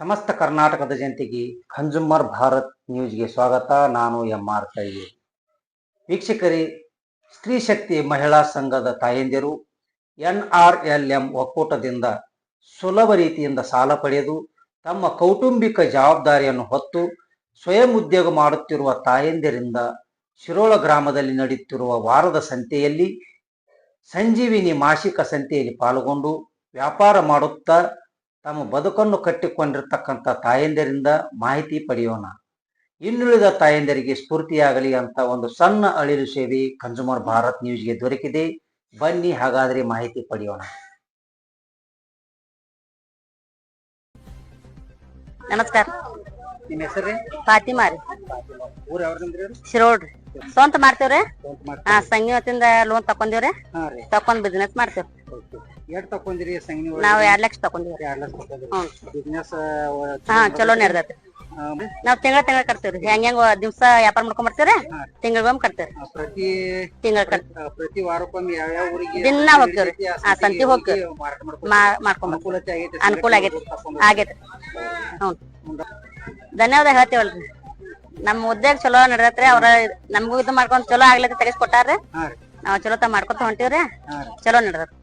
ಸಮಸ್ತ ಕರ್ನಾಟಕದ ಜನತೆಗೆ ಕನ್ಸೂಮರ್ ಭಾರತ್ ನ್ಯೂಸ್ಗೆ ಸ್ವಾಗತ. ನಾನು ಎಂ ಆರ್ ಕೈಗೆ ವೀಕ್ಷಕರೇ, ಸ್ತ್ರೀ ಶಕ್ತಿ ಮಹಿಳಾ ಸಂಘದ ತಾಯಂದಿರು ಎನ್ ಆರ್ ಎಲ್ ಎಂ ಒಕ್ಕೂಟದಿಂದ ಸುಲಭ ರೀತಿಯಿಂದ ಸಾಲ ಪಡೆದು ತಮ್ಮ ಕೌಟುಂಬಿಕ ಜವಾಬ್ದಾರಿಯನ್ನು ಹೊತ್ತು ಸ್ವಯಂ ಉದ್ಯೋಗ ಮಾಡುತ್ತಿರುವ ತಾಯಂದಿರಿಂದ ಶಿರೋಳ ಗ್ರಾಮದಲ್ಲಿ ನಡೆಯುತ್ತಿರುವ ವಾರದ ಸಂತೆಯಲ್ಲಿ ಸಂಜೀವಿನಿ ಮಾಸಿಕ ಸಂತೆಯಲ್ಲಿ ಪಾಲ್ಗೊಂಡು ವ್ಯಾಪಾರ ಮಾಡುತ್ತಾ ತಮ್ಮ ಬದುಕನ್ನು ಕಟ್ಟಿಕೊಂಡಿರ್ತಕ್ಕಂಥ ತಾಯಂದಿರಿಂದ ಮಾಹಿತಿ ಪಡೆಯೋಣ. ಇನ್ನುಳಿದ ತಾಯಂದಿರಿಗೆ ಸ್ಫೂರ್ತಿಯಾಗಲಿ ಅಂತ ಒಂದು ಸಣ್ಣ ಅಳಿಲು ಸೇವೆ ಕನ್ಸ್ಯೂಮರ್ ಭಾರತ್ ನ್ಯೂಸ್ಗೆ ದೊರಕಿದೆ. ಬನ್ನಿ ಹಾಗಾದ್ರೆ ಮಾಹಿತಿ ಪಡೆಯೋಣ. ನಮಸ್ಕಾರ. ನಿಮ್ಮ ಹೆಸರು? ಫಾತಿಮಾ ರೀ. ಊರು ಯಾವ್ದಂದ್ರಿ ಶಿರೋಡ್ರಿ ಸ್ವಂತ ಮಾಡ್ತೇವ್ರಿ? ಹಾ ಸಂಗೀತದಿಂದ ಲೋನ್ ತಕೊಂಡಿವ್ರಿ ತಕೊಂಡ್ ಬಿಸ್ನೆಸ್ ಮಾಡ್ತೇವ್ ಎಷ್ಟ್ ತಕೊಂಡಿರಿ ಸಂಗಿನಿ ನಾವ್ ಎರಡ್ ಲಕ್ಷ ತಕೊಂಡಿವ್ರಿ ಎರಡ್ ಲಕ್ಷ ತಕೊಂದಿರಿ ಹ್ಞೂ ಬಿಸ್ನೆಸ್ ಹಾ ಚಲೋ ನಡ್ದೈತಿ ನಾವು ತಿಂಗಳ ತಿಂಗಳ ಕಟ್ತೇವ್ರಿ. ಹೆಂಗ್ ಹೆಂಗ್ ದಿವ್ಸ ವ್ಯಾಪಾರ ಮಾಡ್ಕೊಂಡ್ ಬರ್ತೀವ್ರಿ. ತಿಂಗಳಿಗೊಮ್ಮೆ ಕಟ್ತೇವ್ರಿ. ಪ್ರತಿ ತಿಂಗಳ ಕಟ್ ಆ, ಪ್ರತಿ ವಾರಕ್ಕೊಮ್ಮೆ ಯಾವ್ಯಾವ ಊರಿಗೆ ದಿನಾ ಹೋಗ್ತೇವ್ರಿ. ಆ, ಸಂತಿ ಹೋಗ್ತೇವ್ರಿ. ಮಾರಾಟ ಮಾಡ್ಕೊಂಡು ಮಾ- ಮಾಡ್ಕೊಂಡ್ ಬರ್ತೀವಿ ಅನುಕೂಲತೆ ಆಗೈತೆ ಅನುಕೂಲ ಆಗೈತಿ. ಆಗೈತಿ. ಹ್ಞೂ ಧನ್ಯವಾದ ಹೇಳ್ತೀವಲ್ರಿ. ನಮ್ಮ ಉದ್ಯೋಗ ಚಲೋ ನಡ್ದೈತ್ರಿ. ಅವ್ರ ನಮ್ಗೂ ಇದು ಮಾಡ್ಕೊಂಡ್ ಚಲೋ ಆಗ್ಲತ್ತ ತೆಗಿಸ್ಕೊಟ್ಟಾರ್ರಿ. ಹಾ ರೀ. ನಾವ್ ಚಲೋ ತ ಮಾಡ್ಕೊತ ಹೊಂಟಿವ್ರಿ. ಚಲೋ ನಡ್ದೈತಿ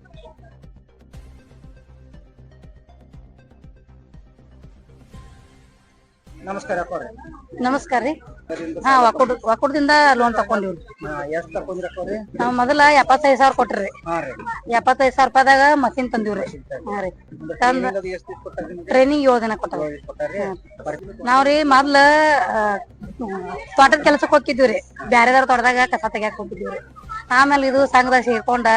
ನಮಸ್ಕಾರ ಅಕ್ಕೋರೆ ನಮಸ್ಕಾರ ರೀ. ಹಾ ಒಕ್ಕೂಟ ಒಕ್ಕೂಟದಿಂದ ಲೋನ್ ತಕೊಂಡಿವ್ರಿ ಎಷ್ಟ್ ತಕೊಂಡ್ರಿ ಅಕ್ಕೋರೆ ನಾವ್ ಮೊದಲ ಎಪ್ಪತ್ತೈದ್ ಸಾವಿರ ಕೊಟ್ರಿ. ಹಾ ರೀ. ಎಪ್ಪತ್ತೈದ್ ಸಾವಿರ ರೂಪಾಯಿದಾಗ ಮಷಿನ್ ತಂದಿವ್ರಿ. ಹಾ ರೀ. ತಂದ ಅದು ಎಷ್ಟ್ ದಿವ್ಸ ಕೊಟ್ಟಾರ ನಿಮ್ಗೆ ಟ್ರೈನಿಂಗ್ ಏಳು ದಿನ ಕೊಟ್ಟಾರ. ಎಷ್ಟ್ ಕೊಟ್ಟಾರ್ರಿ? ಬರ್ತೀನಿ. ನಾವ್ರಿ ಮೊದ್ಲ ಆ, ತೋಟದ ಹೋಗ್ತಿದ್ವಿ ಹೋಗಿದ್ವಿ ಬ್ಯಾರೆದಾರ ತೋಟದಾಗ ಕಸ ತೆಗ್ಯಾಕ ಹೋಗಿದ್ವಿ ಆಮೇಲೆ ಇದು ಸಂಘದಾಗ ಸೇರ್ಕೊಂಡ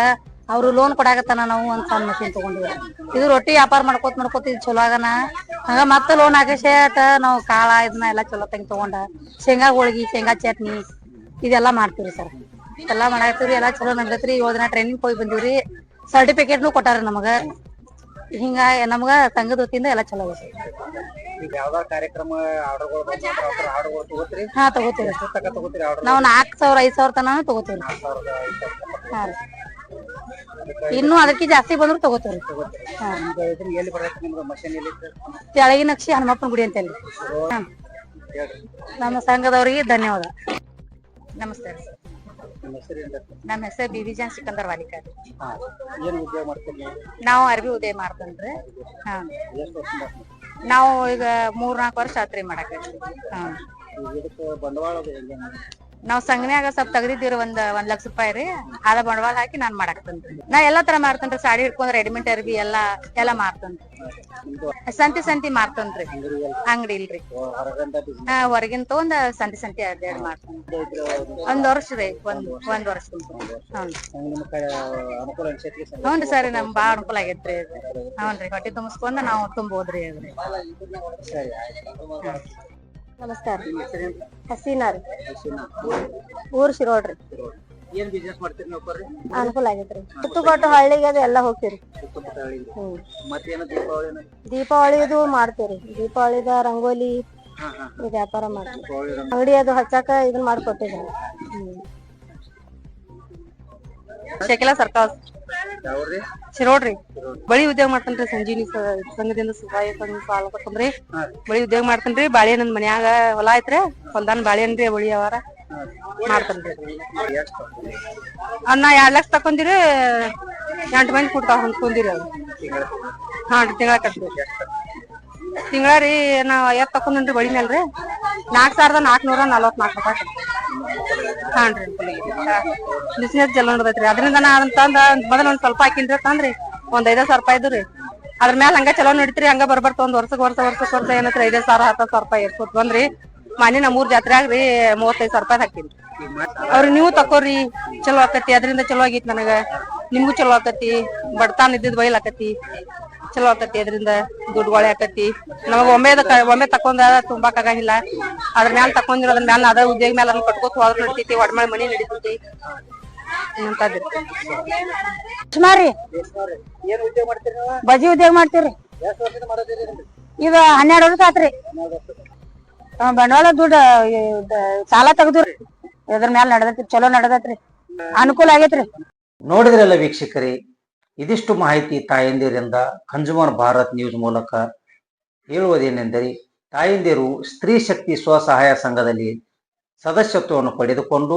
ಅವ್ರು ಲೋನ್ ಕೊಡಾಕತ್ತಾನ ನಾವು ಒಂದ್ ಸಣ್ಣ ಮಷಿನ್ ತಗೊಂಡಿವಿ ಇದು ರೊಟ್ಟಿ ವ್ಯಾಪಾರ ಮಾಡ್ಕೋತ ಮಾಡ್ಕೋತ ಇದು ಚಲೋ ಆಗನ. ಹಂಗ ಮತ್ತೆ ಲೋನ್ ಹಾಕಿಸೇಟ ನಾವು ಕಾಳ ಇದನ್ನ ಎಲ್ಲಾ ಚಲೋ ತಂಗಿ ತಗೊಂಡ ಶೇಂಗಾ ಹೋಳ್ಗಿ ಶೇಂಗಾ ಚಟ್ನಿ ಇದೆಲ್ಲಾ ಮಾಡ್ತೀವ್ರಿ ಸರ್ ಎಲ್ಲಾ ಮಾಡಾಕತ್ತೀವ್ರಿ ಎಲ್ಲಾ ಚಲೋ ನಡ್ದೈತ್ರಿ. ಏಳು ದಿನ ಟ್ರೈನಿಂಗ್ ಹೋಗಿ ಬಂದಿವ್ರಿ. ಸರ್ಟಿಫಿಕೇಟ್ನು ಕೊಟ್ಟಾರ ನಮಗ. ಹಿಂಗ ನಮಗ ಸಂಘದ ವತಿಯಿಂದ ಎಲ್ಲಾ ಚಲೋ ಆಗೈತಿ ಈಗ ಯಾವ್ದಾರ ಕಾರ್ಯಕ್ರಮ ಆರ್ಡರ್ಗಳು ಬಂದ್ರೆ ಆರ್ಡರ್ಗಳು ತಗೋತ್ರಿ? ಹಾ ತಗೋತೀವಿ ತಗೋತೀರಿ ಆರ್ಡರ್ ನಾವ್ ನಾಲ್ಕ್ ಸಾವಿರ ಐದ್ ಸಾವಿರ ತನಾನು ತಗೋತೀವಿ ಹಾ ರೀ. ಇನ್ನು ಅದಕ್ಕೆ ಜಾಸ್ತಿ ಬಂದ್ರು ತಗೋತೀವಿ ತೆಳಗಿನಕ್ಷಿ ಹನುಮಪ್ಪನ ಗುಡಿ ಅಂತ ಹೇಳಿ ಹಾ. ನಮ್ಮ ಸಂಘದವರಿಗೆ ಧನ್ಯವಾದ. ನಮಸ್ತೆ. ನಮ್ಮ ಹೆಸರು ಬಿಬಿಜಾನ್ ಸಿಕಂದರ್ ವಾಲಿಕಾ ರೀ. ಹಾ ಏನ್ ಉದ್ಯೋಗ ಮಾಡ್ತೀರಿ ನೀವು ಅರ್ಬಿ ಉದಯ ಮಾಡ್ತೇನ್ರಿ ಹಾ. ನಾವು ಈಗ ಮೂರ್ ನಾಲ್ಕು ವರ್ಷ ಆತ್ರಿ ಮಾಡಕ್ಕೆ ಹಾ. ನಾವ್ ಸಂಘನ್ಯಾಗ ಸ್ವಲ್ಪ ತೆಗ್ದಿದ್ದೀರಿ ಒಂದ್ ಒಂದ್ ಲಕ್ಷ ರೂಪಾಯಿ ರೀ. ಅದ ಬಂಡವಾಳ ಹಾಕಿ ನಾನ್ ಮಾಡಾಕ್ತೇನ್ರಿ ನಾ ಎಲ್ಲಾ ತರ ಮಾರ್ತೇನ್ರಿ, ಸಾಡಿ ಹಿಡ್ಕೊಂಡ್ ರೆಡಿಮೇಡ್ ಅರ್ಬಿ ಎಲ್ಲಾ ಎಲ್ಲಾ ಮಾರ್ತೇನ್ರಿ. ರೀ ಸಂತಿ ಸಂತಿ ಮಾರ್ತೇನ್ರಿ. ಅಂಗಡಿ ಇಲ್ರಿ. ಹಾ, ಹೊರಗಿನ ತಗೊಂಡ್ ಸಂತಿ ಸಂತಿ ಅಡ್ಡಾಡ್ ಐತ್ರಿ. ಒಂದ್ ವರ್ಷ ರೀ, ಒಂದ್ ಒಂದ್ ವರ್ಷ ಹ್ಞೂ ಸರಿ ನಮ್ ಬಾಳ ಅನುಕೂಲ ಆಗೇತ್ರಿ ಹ್ಞೂ ಹ್ಞೂನ್ರಿ, ಹೊಟ್ಟಿ ತುಂಬಿಸ್ಕೊಂಡ್ ನಾವ್ ತುಂಬೋದ್ರಿ ಅದ್ರಿ. ನಮಸ್ಕಾರ? ಹಸೀನಾ ರೀ. ಊರ್ ಶಿರೋಡ್ರಿ ಏನ್ ಬಿಸ್ನೆಸ್ ಮಾಡ್ತೀರಿ ನೀವು ಬರ್ರಿ ಅನುಕೂಲ ಆಗೈತ್ರಿ. ಸುತ್ತುಗೊಟ್ಟು ಹಳ್ಳಿಗೆ ಅದು ಎಲ್ಲ ಹೋಗ್ತೀರಿ ಸುತ್ತಮುತ್ತ ಹಳ್ಳಿಗೆ. ಹ್ಮ್. ಮತ್ತೇನು ದೀಪಾವಳಿ ಏನು? ದೀಪಾವಳಿದು ಮಾಡ್ತೀರಿ ದೀಪಾವಳಿದ ರಂಗೋಲಿ ಈ ವ್ಯಾಪಾರ ಮಾಡ್ತೀವಿ ದೀಪಾವಳಿ ಅಂಗಡಿ ಅದು ಹಚ್ಚಾಕ ಇದನ್ನ ಮಾಡ್ಕೊಟ್ಟಿದ್ರಿ ಶಕಿಲಾ ಸರ್ಕಲ್ ಯಾವ್ರಿ? ಶಿರೋಡ್ರಿ ಬಳಿ ಉದ್ಯೋಗ ಮಾಡ್ತೇನ್ರಿ ಸಂಜೀವಿನಿ ಸ- ಸಂಘದಿಂದ ಸಹಾಯ ಸಾಲ ಕೊಟ್ಟಂದ್ರಿ. ಬಳಿ ಉದ್ಯೋಗ ಮಾಡ್ತೇನ್ರಿ ಬಾಳೆ ನನ್ ಮನ್ಯಾಗ ಹೊಲ ಐತ್ರಿ ಹೊಲ್ದಾನ್ ಬಾಳೆ ರೀ ಬಳಿ ಅವರ ಮಾಡ್ತೇನ್ರಿ. ಎಷ್ಟು ಅನ್ನ ಎರಡ್ ಲಕ್ಷ ತಕೊಂದಿರಿ ಎಂಟ್ ಮಂದಿ ಕೊಡ್ತಾವ ಹೊಂದ್ಕೊಂಡಿರಿ ಅದು ಹಾ ತಿಂಗಳ ಕಟ್ತೀವಿ. ತಿಂಗಳ ರೀ ನಾವ್ ಐವತ್ ತಕೊಂಡ್ರಿ ಬಳಿ ಮೇಲ್ರಿ ನಾಲ್ಕ್ ಸಾವಿರದ ನಾಲ್ಕನೂರ ನಲವತ್ನಾಲ್ಕು ರೂಪಾಯಿ. ಹಾನ್ರಿ ಬಿಸ್ನೆಸ್ ಚಲೋ ಅದರಿಂದ ನಾ ಅದನ್ನ ತಂದ ಮೊದಲ ಒಂದ್ ಸ್ವಲ್ಪ ಹಾಕಿನ್ರಿ ತಂದ್ರಿ ಒಂದ್ ಐದ ಸಾವಿರ ರೂಪಾಯಿ ಇದ್ರಿ ಅದ್ರ ಮ್ಯಾಲ ಹಂಗ ಚಲೋ ನಡೀತ್ರಿ, ಹಂಗ ಬರ್ಬರ್ತ ಒಂದ್ ವರ್ಷಕ್ ವರ್ಷ ವರ್ಷಕ್ ವರ್ಷ ಏನತ್ರ ಐದೇ ಸಾವಿರ ಹತ್ತ ಸಾವಿರ ರೂಪಾಯಿ ಏರ್ಕೊತ್ ಬಂದ್ರಿ. ಮನೆ ನಮ್ಮೂರ್ ಜಾತ್ರೆಯಾಗ ರೀ ಮೂವತ್ತೈದ್ ಸಾವಿರ ರೂಪಾಯಿ ಹಾಕಿನ್ರಿ. ಅವ್ರ ನೀವು ತಕೋರಿ, ಚಲೋ ಆಕತಿ. ಅದರಿಂದ ಚಲೋ ಆಗೈತಿ ನನಗ. ನಿಮ್ಗೂ ಚಲೋ ಆಕತಿ. ಬಡತಾನ ಇದ್ದಿದ್ ಬೈಲ್ ಆಕತಿ. ಚಲೋ ಆಕತಿ ಅದರಿಂದ ದುಡ್ಡುಗಳೇ ಆಕತಿ. ನಮಗ ಒಮ್ಮೆ ಒಮ್ಮೆ ತಕೊಂಡ ತುಂಬಾಕ್ ಆಗಂಗಿಲ್ಲ. ಅದ್ರ ಮ್ಯಾಲ ತಕೊಂಡಿರೋ ಅದ್ರ ಮ್ಯಾಲ ಅದ ಉದ್ಯೋಗ ಮ್ಯಾಲ ಅದನ್ನ ಕಟ್ಕೋತ ಹೋದ್ರ ನಡಿತೈತಿ ಒಡ್ಮಳೆ ಮನಿ ನಡಿತೈತಿ. ಅಂತದ್ರಿ ಸುಮಾರಿ. ಏನ್ ಉದ್ಯೋಗ ಮಾಡ್ತೀರಿ? ನೀವು ಬಜಿ ಉದ್ಯೋಗ ಮಾಡ್ತೀವ್ರಿ ಇದನ್ನ? ಈಗ ಹನ್ನೆರಡು ವರ್ಷ ಆತ್ರಿ. ಆ, ಬಂಡವಾಳ ದುಡ್ಡು ಸಾಲ ತೆಗ್ದ್ರಿ. ಇದ್ರ ಮ್ಯಾಲ ನಡದೈತಿ ಚಲೋ ನಡ್ದೈತ್ರಿ. ಅನುಕೂಲ ಆಗೇತ್ರಿ. ನೋಡಿದ್ರಲ್ಲ ವೀಕ್ಷಕರೇ ಇದಿಷ್ಟು ಮಾಹಿತಿ ತಾಯಂದಿರಿಂದ ಕನ್ಸ್ಯೂಮರ್ ಭಾರತ್ ನ್ಯೂಸ್ ಮೂಲಕ ಹೇಳುವುದೇನೆಂದರೆ ತಾಯಂದಿರು ಸ್ತ್ರೀ ಶಕ್ತಿ ಸ್ವಸಹಾಯ ಸಂಘದಲ್ಲಿ ಸದಸ್ಯತ್ವವನ್ನು ಪಡೆದುಕೊಂಡು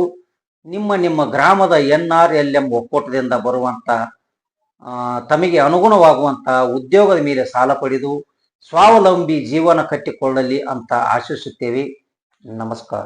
ನಿಮ್ಮ ನಿಮ್ಮ ಗ್ರಾಮದ ಎನ್ ಆರ್ ಎಲ್ ಎಂ ಒಕ್ಕೂಟದಿಂದ ಬರುವಂತ ಆ, ತಮಗೆ ಅನುಗುಣವಾಗುವಂತಹ ಉದ್ಯೋಗದ ಮೇಲೆ ಸಾಲ ಪಡೆದು ಸ್ವಾವಲಂಬಿ ಜೀವನ ಕಟ್ಟಿಕೊಳ್ಳಲಿ ಅಂತ ಆಶಿಸುತ್ತೇವೆ. ನಮಸ್ಕಾರ.